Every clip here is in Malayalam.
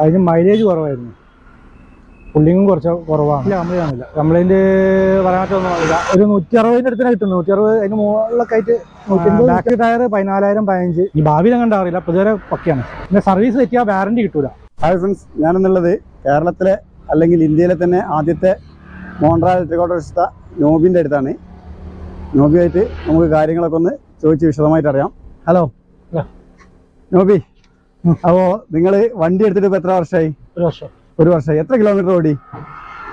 അതിന് മൈലേജ് കുറവായിരുന്നു. പുള്ളിങ്ങും കുറച്ച് കുറവാണ്. ഇല്ല കംപ്ലൈന്റ് ആണില്ല കംപ്ലൈന്റ് പറയാനൊന്നും ഇല്ല ഒരു നൂറ്റി അറുപതിന്റെ അടുത്തിന് കിട്ടുന്നു. നൂറ്റി അറുപത് അതിന് മുകളിലൊക്കെ ആയിട്ട് ബാക്ക് ടയർ പതിനാലായിരം പതിനഞ്ച്. ഈ ഭാവിയിൽ കണ്ടാറില്ല അപ്പോൾ പക്കയാണ്. പിന്നെ സർവീസ് തെറ്റിയാൽ വാറണ്ടി കിട്ടൂല. ഹായ് ഫ്രണ്ട്സ് ഞാനെന്നുള്ളത് കേരളത്തിലെ അല്ലെങ്കിൽ ഇന്ത്യയിലെ തന്നെ ആദ്യത്തെ മോണ്ട്ര ഇലക്ട്രിക് ഓട്ടോറിക്ഷ നോബിന്റെ അടുത്താണ്. നോബിയായിട്ട് നമുക്ക് കാര്യങ്ങളൊക്കെ ഒന്ന് ചോദിച്ച് വിശദമായിട്ട് അറിയാം ഹലോ. നോബി ഉം. അപ്പോൾ നിങ്ങൾ വണ്ടി എടുത്തിട്ട് എത്ര വർഷമായി ഒരു വർഷം. ഒരു വർഷമായി എത്ര കിലോമീറ്റർ ഓടി?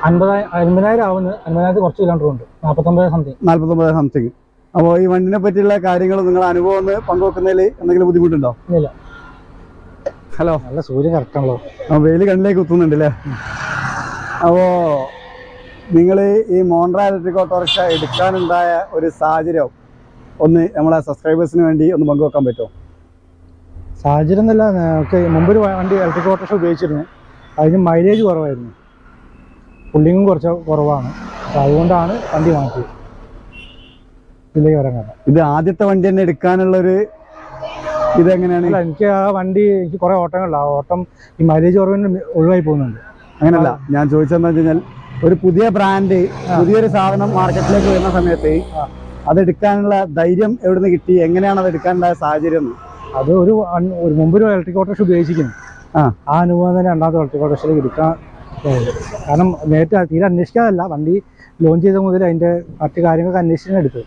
അൻപതായിരം അൻപതിനായിരം ആവുന്നു അൻപതിനായിരത്തി കുറച്ച് കിലോമീറ്റർ ഉണ്ട്. നാൽപ്പത്തൊമ്പത് സംതിങ് നാൽപ്പത്തൊമ്പത് സംതിങ് അപ്പോൾ ഈ വണ്ടിനെ പറ്റിയുള്ള കാര്യങ്ങൾ നിങ്ങൾ അനുഭവം ഒന്ന് പങ്കുവെക്കുന്നതിൽ എന്തെങ്കിലും ബുദ്ധിമുട്ടുണ്ടോ? ഇല്ല ഹലോ നല്ല സൂര്യൻ കറക്റ്റാണല്ലോ. ആ വെയിൽ കണ്ണിലേക്ക് കുത്തുന്നുണ്ട് അല്ലേ അപ്പോൾ നിങ്ങൾ ഈ മോണ്ട്ര ഇലക്ട്രിക് ഓട്ടോറിക്ഷ എടുക്കാനുണ്ടായ ഒരു സാഹചര്യം ഒന്ന് നമ്മളെ സബ്സ്ക്രൈബേഴ്സിന് വേണ്ടി ഒന്ന് പങ്കുവെക്കാൻ പറ്റുമോ? സാഹചര്യം എന്നല്ല നമുക്ക് മുമ്പൊരു വണ്ടി ഇലക്ട്രിക് ഓട്ടോറിക്ഷ ഉപയോഗിച്ചിരുന്നു. അതിന് മൈലേജ് കുറവായിരുന്നു. പുള്ളിങ്ങും കുറച്ച് കുറവാണ്. അപ്പോൾ അതുകൊണ്ടാണ് വണ്ടി മാറ്റിയത്. ഇതിലേക്ക് വരാൻ കാരണം. ഇത് ആദ്യത്തെ വണ്ടി തന്നെ എടുക്കാനുള്ളൊരു ഇതെങ്ങനെയാണ്? അല്ല എനിക്ക് ആ വണ്ടി എനിക്ക് കുറേ ഓട്ടങ്ങളില്ല ആ ഓട്ടം ഈ മൈലേജ് കുറവിന് ഒഴിവായി പോകുന്നുണ്ട്. അങ്ങനല്ല ഞാൻ ചോദിച്ചതെന്ന് വെച്ച് കഴിഞ്ഞാൽ ഒരു പുതിയ ബ്രാൻഡ് പുതിയൊരു സാധനം മാർക്കറ്റിലേക്ക് വരുന്ന സമയത്ത് അതെടുക്കാനുള്ള അത് എടുക്കാനുള്ള ധൈര്യം എവിടുന്ന് കിട്ടി? എങ്ങനെയാണ് അത് എടുക്കാനുള്ള സാഹചര്യം? അത് ഒരു ഒരു മുമ്പൊരു ഇലക്ട്രിക് ഓട്ടോറിക്ഷ ഉപയോഗിച്ചിരിക്കുന്നു. ആ. ആ അനുഭവം തന്നെ രണ്ടാമത്തെ ഇലക്ട്രിക് ഓട്ടോറിക്ഷയിലേക്ക് എടുക്കാൻ കാരണം നേരത്തെ തീരെ അന്വേഷിക്കാതല്ല. വണ്ടി ലോഞ്ച് ചെയ്ത മുതൽ അതിന്റെ മറ്റു കാര്യങ്ങളൊക്കെ അന്വേഷിച്ചാണ് എടുത്തത്.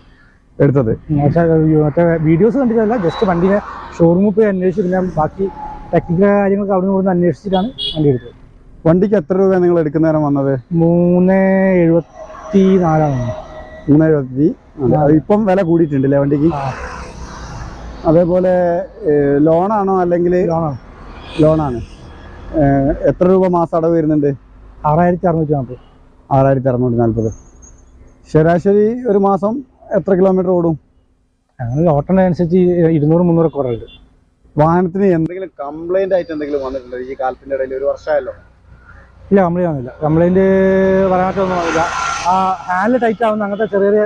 എടുത്തത്. പക്ഷേ മറ്റേ വീഡിയോസ് കണ്ടിട്ടല്ല. ജസ്റ്റ് വണ്ടിനെ ഷോറൂമിൽ പോയി അന്വേഷിച്ച്. പിന്നെ ബാക്കി ടെക്നിക്കൽ കാര്യങ്ങളൊക്കെ അവിടെ നിന്ന് അന്വേഷിച്ചിട്ടാണ് വണ്ടി എടുത്തത്. വണ്ടിക്ക് എത്ര രൂപ നിങ്ങൾ എടുക്കുന്ന നേരം വന്നത്? മൂന്ന് എഴുപത്തി നാലാണ് മൂന്ന് എഴുപത്തി ഇപ്പം വില കൂടിയിട്ടുണ്ട് അല്ലേ വണ്ടിക്ക്. അതേപോലെ ലോണാണോ അല്ലെങ്കിൽ ലോണാണ്. ലോണാണ്? എത്ര രൂപ മാസം അടവ് വരുന്നുണ്ട്? ആറായിരത്തി അറുന്നൂറ്റി നാൽപ്പത് ആറായിരത്തി അറുന്നൂറ്റി നാൽപ്പത് ശരാശരി ഒരു മാസം എത്ര കിലോമീറ്റർ ഓടും? ഞങ്ങൾ ഓട്ടം അനുസരിച്ച് ഇരുന്നൂറ് മുന്നൂറ് കുറവുണ്ട്. വാഹനത്തിന് എന്തെങ്കിലും കംപ്ലൈന്റ് ആയിട്ട് എന്തെങ്കിലും വന്നിട്ടുണ്ടോ? ഈ കാലത്തിന്റെ ഇടയിൽ ഒരു വർഷമായല്ലോ. ഇല്ല കംപ്ലൈന്റ് വന്നില്ല. കംപ്ലൈന്റ് പറയാനായിട്ടൊന്നും വന്നില്ല. ആ ഹാൻഡിൽ ടൈറ്റ് ആവുന്ന അങ്ങനത്തെ ചെറിയ ചെറിയ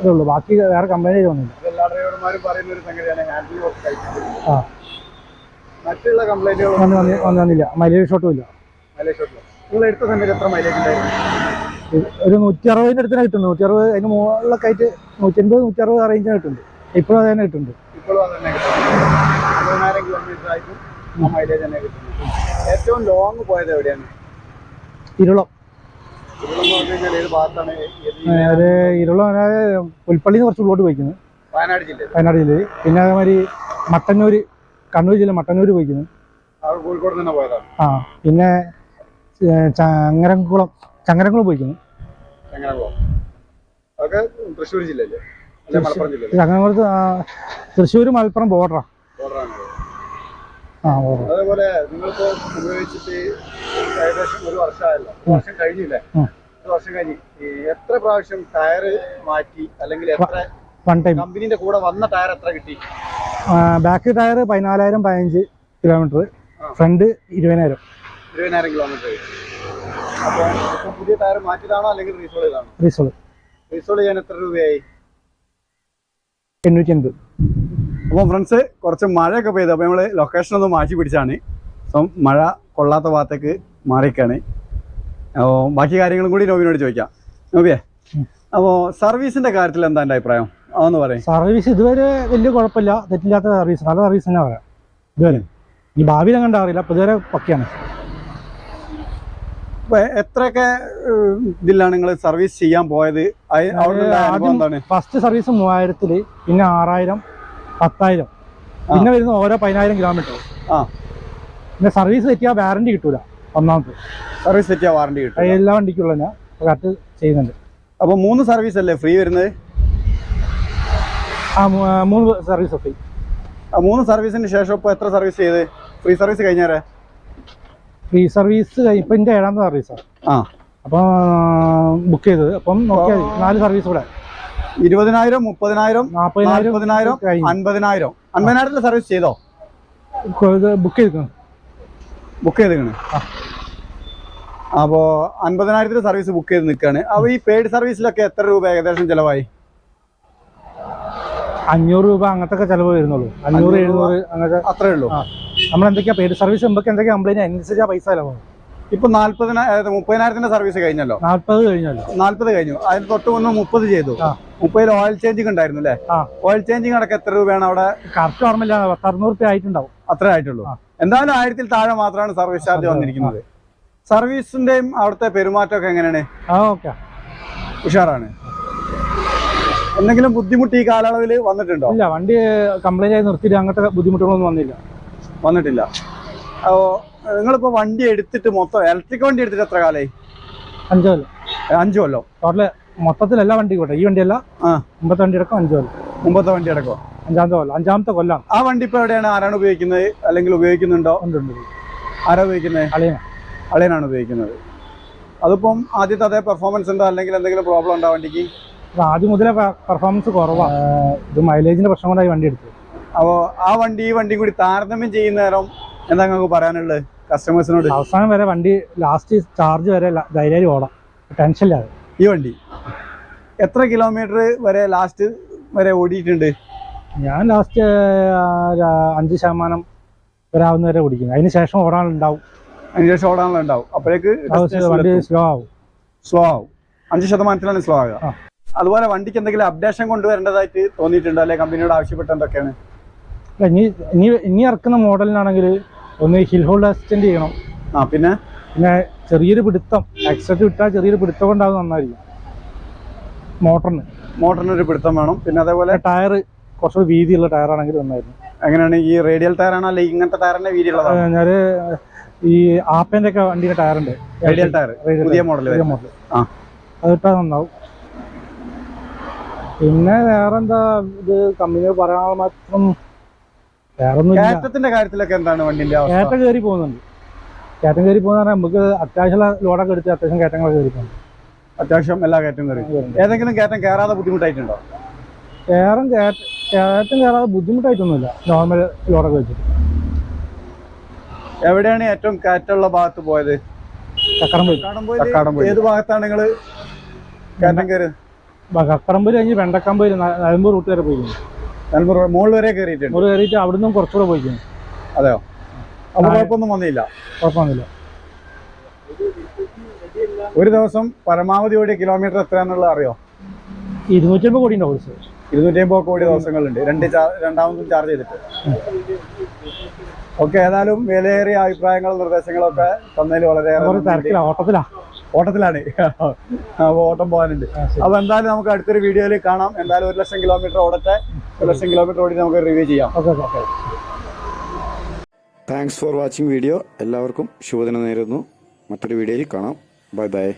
ഇതേ ഉള്ളൂ ബാക്കി വേറെ കംപ്ലൈന്റ് വന്നില്ല പറയുന്ന ഒരു സംഗതിയാണ് ഹാൻഡിൽ ആ. മറ്റുള്ള കംപ്ലൈന്റുകൾ മൈലേജ് വന്ന് ഇല്ല. മൈലേജ് ഷോട്ടും നിങ്ങൾ എടുത്ത സമയത്ത് എത്ര മൈലേജ് ഉണ്ടായിരുന്നു? ഒരു നൂറ്റി അറുപതിന്റെ അടുത്തിന് കിട്ടുന്നു. നൂറ്റി അറുപത് അതിന് മുകളിലൊക്കെ ആയിട്ട് നൂറ്റി അൻപത് നൂറ്റി അറുപത് റേഞ്ചിന് കിട്ടുന്നുണ്ട്. ഇപ്പോഴും അത് തന്നെ കിട്ടുന്നുണ്ട്. ഇപ്പോഴും അത് തന്നെ കിലോമീറ്റർ ആയിട്ടും മൈലേജ് തന്നെ കിട്ടുന്നു ഏറ്റവും ലോങ് പോയത് എവിടെയാണ്? ഇരുളം. ഇരുളം എന്ന് പറഞ്ഞു കഴിഞ്ഞാൽ ഏത് ഭാഗത്താണ്? ഇരുളം പുൽപ്പള്ളിന്ന് കുറച്ച് ഉള്ളോട്ട് പോയിക്കുന്നു. വയനാട് ജില്ലയിൽ വയനാട് ജില്ലയിൽ പിന്നെ അതേമാതിരി മട്ടന്നൂര് കണ്ണൂർ ജില്ല മട്ടന്നൂർ പോയിക്കുന്നു. കോഴിക്കോട് തന്നെ പോയതാണ്. ആ പിന്നെ ചങ്ങരംകുളം ചങ്ങരംകുളം പോയിക്കുന്നു. ചങ്ങരംകുളം. അതൊക്കെ തൃശ്ശൂർ ജില്ലയിലെ. ചങ്ങരംകുളത്ത് തൃശ്ശൂർ. മലപ്പുറം ബോർഡറാ. അതേപോലെ നിങ്ങളിപ്പോ ഉപയോഗിച്ചിട്ട് ഏകദേശം ഒരു വർഷമായല്ലോ. വർഷം കഴിഞ്ഞില്ലേ? വർഷം കഴിഞ്ഞ്. എത്ര പ്രാവശ്യം ടയർ മാറ്റി അല്ലെങ്കിൽ എത്ര വൺ ടൈം കമ്പനീന്റെ കൂടെ വന്ന ടയർ എത്ര കിട്ടി? ബാക്ക് ടയർ പതിനാലായിരം പതിനഞ്ച് കിലോമീറ്റർ ഫ്രണ്ട് ഇരുപതിനായിരം. ഇരുപതിനായിരം കിലോമീറ്റർ അപ്പൊ പുതിയ ടയർ മാറ്റിയതാണോ അല്ലെങ്കിൽ റീസോൾ ചെയ്താണോ റീസോൾ റീസോൾ ചെയ്യാൻ എത്ര രൂപയായി? എണ്ണൂറ്റി അൻപത് അപ്പോൾ ഫ്രണ്ട്സ് കുറച്ച് മഴയൊക്കെ പെയ്തു. അപ്പോൾ നമ്മൾ ലൊക്കേഷൻ ഒന്ന് മാറ്റി പിടിച്ചാണ്. അപ്പം മഴ കൊള്ളാത്ത ഭാഗത്തേക്ക് മാറിയൊക്കെയാണ് അപ്പോൾ ബാക്കി കാര്യങ്ങളും കൂടി നോബിനോട് ചോദിക്കാം. നോബിയേ അപ്പോൾ സർവീസിന്റെ കാര്യത്തിൽ എന്താ എന്റെ അഭിപ്രായം? അതൊന്ന് പറയും. സർവീസ് ഇതുവരെ വലിയ കുഴപ്പമില്ല. തെറ്റില്ലാത്ത സർവീസ് നല്ല സർവീസ് തന്നെ പറയാം. ഇതുവരെ. ഈ ഭാവിയിൽ കണ്ടാ അറിയില്ല. അപ്പോൾ ഇതുവരെ പക്കയാണ്. എത്രയൊക്കെ ഇതിലാണ് നിങ്ങൾ സർവീസ് ചെയ്യാൻ പോയത്? എന്താണ്? ഫസ്റ്റ് സർവീസ് മൂവായിരത്തിൽ പിന്നെ ആറായിരം പത്തായിരം. പിന്നെ വരുന്ന ഓരോ പതിനായിരം കിലോമീറ്റർ ആ. പിന്നെ സർവീസ് തെറ്റിയാൽ വാറണ്ടി കിട്ടൂല ഒന്നാമത്. സർവീസ് തെറ്റിയാ വാറണ്ടി കിട്ടും എല്ലാ വണ്ടിക്കുള്ള കറക്റ്റ് ചെയ്യുന്നുണ്ട്. അപ്പോൾ മൂന്ന് സർവീസ് അല്ലേ ഫ്രീ വരുന്നത്? ആ മൂന്ന് സർവീസ് ഒക്കെ. മൂന്ന് സർവീസിന് ശേഷം ഇപ്പോൾ എത്ര സർവീസ് ചെയ്ത്? ഫ്രീ സർവീസ് കഴിഞ്ഞാരേ? ഫ്രീ സർവീസ് ഇപ്പം എന്റെ ഏഴാമത്തെ സർവീസാണ് ആ. അപ്പം ബുക്ക് ചെയ്തത്. അപ്പം നോക്കിയാൽ നാല് സർവീസ് കൂടെ ഇരുപതിനായിരം മുപ്പതിനായിരം നാൽപ്പതിനായിരം നാൽപ്പതിനായിരം അൻപതിനായിരം. അൻപതിനായിരത്തിലെ സർവീസ് ചെയ്തോ? ബുക്ക് ചെയ്തിരിക്കണം ബുക്ക് ചെയ്തിക്കണ് ആ. അപ്പോ അൻപതിനായിരത്തിന് സർവീസ് ബുക്ക് ചെയ്ത് നിൽക്കുകയാണ് അപ്പോൾ ഈ പെയ്ഡ് സർവീസിലൊക്കെ എത്ര രൂപ ഏകദേശം ചിലവായി? അഞ്ഞൂറ് രൂപ അങ്ങനത്തെ ഒക്കെ ചിലവ് വരുന്നുള്ളൂ. അഞ്ഞൂറ് എഴുന്നൂറ് അങ്ങനത്തെ അത്രേ ഉള്ളൂ. നമ്മൾ എന്തൊക്കെയാ പേര് സർവീസ് നമുക്ക് എന്തൊക്കെയാ കംപ്ലൈന്റ് അതിനനുസരിച്ച് ആ പൈസ ചിലവാകും. ഇപ്പൊ നാല്പതിന മുപ്പതിനായിരത്തിന്റെ സർവീസ് കഴിഞ്ഞല്ലോ? നാല്പത് കഴിഞ്ഞല്ലോ. നാല്പത് കഴിഞ്ഞു. അതിന് തൊട്ട് മുന്നേ മുപ്പത് ചെയ്തു. മുപ്പതിൽ ഓയിൽ ചേഞ്ചിങ് ഉണ്ടായിരുന്നു അല്ലേ? ഓയിൽ ചേഞ്ചിങ് അടക്കം എത്ര രൂപയാണ് അവിടെ? കറക്റ്റ് ഓർമ്മയില്ല. പത്ത് അറുന്നൂറ് രൂപ ആയിട്ടുണ്ടാവും. അത്രേ ആയിട്ടുള്ളൂ. എന്തായാലും ആയിരത്തിൽ താഴെ മാത്രമാണ് സർവീസ് ചാർജ് വന്നിരിക്കുന്നത്. സർവീസിന്റെയും അവിടുത്തെ പെരുമാറ്റമൊക്കെ എങ്ങനെയാണ്? ഉഷാറാണ്. എന്തെങ്കിലും ബുദ്ധിമുട്ട് ഈ കാലയളവിൽ വന്നിട്ടുണ്ടോ? ഇല്ല വണ്ടി കംപ്ലൈന്റ് ആയി നിർത്തിയിട്ട് അങ്ങനത്തെ ബുദ്ധിമുട്ടുകളൊന്നും വന്നില്ല. വന്നിട്ടില്ല. നിങ്ങളിപ്പോ വണ്ടി എടുത്തിട്ട് മൊത്തം ഇലക്ട്രിക് വണ്ടി എടുത്തിട്ട് എത്ര കാലായി? അഞ്ചു കൊല്ലം. അഞ്ചു കൊല്ലം. ടോട്ടൽ മൊത്തത്തിൽ എല്ലാ വണ്ടി കൂട്ടെ ഈ വണ്ടിയല്ല. മുമ്പത്തെ വണ്ടി അടക്കം അഞ്ചു കൊല്ലം. മുമ്പത്തെ വണ്ടി അടക്കോ അഞ്ചാമത്തെ കൊല്ലം അഞ്ചാമത്തെ കൊല്ലം ആ വണ്ടി ഇപ്പൊ എവിടെയാണ്? ആരാണ് ഉപയോഗിക്കുന്നത്? അല്ലെങ്കിൽ ഉപയോഗിക്കുന്നുണ്ടോ? ആരാ ഉപയോഗിക്കുന്നത് അളിയന. അളിയനാണ് ഉപയോഗിക്കുന്നത്. അതിപ്പം ആദ്യത്തെ അതേ പെർഫോമൻസ് ഉണ്ടോ? അല്ലെങ്കിൽ എന്തെങ്കിലും പ്രോബ്ലം ഉണ്ടോ വണ്ടിക്ക്? ആദ്യം മുതലേ പെർഫോമൻസ് കുറവാണ് ഇത് മൈലേജിന്റെ പ്രശ്നം കൊണ്ടായി വണ്ടി എടുത്തത്. അപ്പോൾ ആ വണ്ടി ഈ വണ്ടി കൂടി താരതമ്യം ചെയ്യുന്ന നേരം എന്താ നിങ്ങൾക്ക് പറയാനുള്ളത് കസ്റ്റമേഴ്സിനോട് അവസാനം വരെ വണ്ടി ലാസ്റ്റ് ചാർജ് വരെ ധൈര്യം ഓടാം. ടെൻഷൻ ഇല്ലാതെ. ഈ വണ്ടി എത്ര കിലോമീറ്റർ വരെ ലാസ്റ്റ് വരെ ഓടിയിട്ടുണ്ട്? ഞാൻ ലാസ്റ്റ് അഞ്ച് ശതമാനം വരാവുന്ന വരെ ഓടിക്കുന്നത് അതിന് ശേഷം ഓടാനുണ്ടാവും. അതിന് ശേഷം ഓടാനുള്ള ഉണ്ടാവും അപ്പോഴേക്ക് വണ്ടി സ്ലോ ആവും. സ്ലോ ആവും. അഞ്ച് ശതമാനത്തിലാണ് സ്ലോ ആകുക. അതുപോലെ വണ്ടിക്ക് എന്തെങ്കിലും അപ്ഡേഷൻ കൊണ്ടുവരേണ്ടതായിട്ട് തോന്നിയിട്ടുണ്ടോ? അല്ലെ? കമ്പനിയോട് ആവശ്യപ്പെട്ട എന്തൊക്കെയാണ്? ഇനി ഇനി ഇനി ഇറക്കുന്ന മോഡലിനാണെങ്കിൽ ഒന്ന് ഹിൽ ഹോൾഡ് അസിസ്റ്റന്റ് ചെയ്യണം. ആ പിന്നെ? പിന്നെ ചെറിയൊരു പിടുത്തം. എക്സ്ട്രാ വിട്ടാൽ ചെറിയൊരു പിടുത്തം കൊണ്ടാവും നന്നായിരിക്കും. മോട്ടറിന്. മോട്ടറിന് ഒരു പിടുത്തം വേണം. പിന്നെ അതേപോലെ? ടയർ കുറച്ചുകൂടി വീതിയുള്ള ടയറാണെങ്കിൽ നന്നായിരുന്നു. എങ്ങനെയാണ്? ഈ റേഡിയൽ ടയറാണോ? അല്ലെങ്കിൽ ഇങ്ങനത്തെ ടയറിന്റെ വീതിയുള്ളതാണ്? ഞാൻ ഈ ആപ്പേന്റെ ഒക്കെ വണ്ടിയുടെ ടയറുണ്ട്. റേഡിയൽ ടയർ പുതിയ മോഡൽ പുതിയ മോഡൽ ആ. അതിട്ടാൽ നന്നാവും. പിന്നെ വേറെന്താ ഇത് കമ്പനി പറയാനുള്ള മാത്രം വേറൊന്നും ഇല്ല കയറ്റത്തിന്റെ കാര്യത്തിലൊക്കെ എന്താണ് വണ്ടിന്റെ കയറ്റം കയറി പോകുന്നുണ്ട്. കയറ്റം കയറി പോകുന്ന പറഞ്ഞാൽ നമുക്ക് അത്യാവശ്യമുള്ള ലോഡൊക്കെ എടുത്ത് അത്യാവശ്യം കയറ്റങ്ങളൊക്കെ കയറി പോകുന്നുണ്ട്. അത്യാവശ്യം എല്ലാ കയറ്റം കയറി ഏതെങ്കിലും കയറ്റം കയറാതെ ബുദ്ധിമുട്ടായിട്ടുണ്ടോ? കയറും കയറ്റം കയറാതെ ബുദ്ധിമുട്ടായിട്ടൊന്നുമില്ല. നോർമൽ ലോഡൊക്കെ വെച്ചിട്ട്. എവിടെയാണ് ഏറ്റവും കയറ്റമുള്ള ഭാഗത്ത് പോയത്? കക്കാടംപൊഴി ഏത് ഭാഗത്താണ് നിങ്ങൾ കയറ്റം കയറി കക്കടമ്പൂര് കഴിഞ്ഞ് വെണ്ടക്കമ്പൂര് നിലമ്പൂർ റൂട്ട് വരെ പോയിരിക്കുന്നു നിലമ്പൂർ മുകളിൽ വരെ കയറിയിട്ടുണ്ട് മുകളിൽ കയറിയിട്ട് അവിടുന്ന് കുറച്ചുകൂടെ പോയിരിക്കുന്നു അതെയോ? അപ്പോൾ. കുഴപ്പമൊന്നും വന്നില്ല. കുഴപ്പമൊന്നുമില്ല. ഒരു ദിവസം പരമാവധി ഓടിയ കിലോമീറ്റർ എത്രയാണെന്നുള്ളത് അറിയോ? ഇരുന്നൂറ്റി അമ്പത് കോടി ഉണ്ടാവും ഇരുന്നൂറ്റി അമ്പത് കോടി ദിവസങ്ങളുണ്ട്. രണ്ട് രണ്ടാമതും ചാർജ് ചെയ്തിട്ട്. ഓക്കെ ഏതായാലും വിലയേറിയ അഭിപ്രായങ്ങളും നിർദ്ദേശങ്ങളും ഒക്കെ തന്നതിൽ വളരെയേറെ കുറേ നന്ദിയുണ്ട്. ഓട്ടത്തിലാ. ഓട്ടത്തിലാണ്. അപ്പൊ ഓട്ടം പോകാനുണ്ട്. അപ്പൊ എന്തായാലും നമുക്ക് അടുത്തൊരു വീഡിയോയിൽ കാണാം. എന്തായാലും ഒരു ലക്ഷം കിലോമീറ്റർ ഓടട്ടെ. ഒരു ലക്ഷം കിലോമീറ്റർ ഓടി നമുക്ക് റിവ്യൂ ചെയ്യാം. Okay okay thanks for watching video എല്ലാവർക്കും ശുഭദിനം നേരുന്നു. മറ്റൊരു വീഡിയോയിൽ കാണാം. Bye bye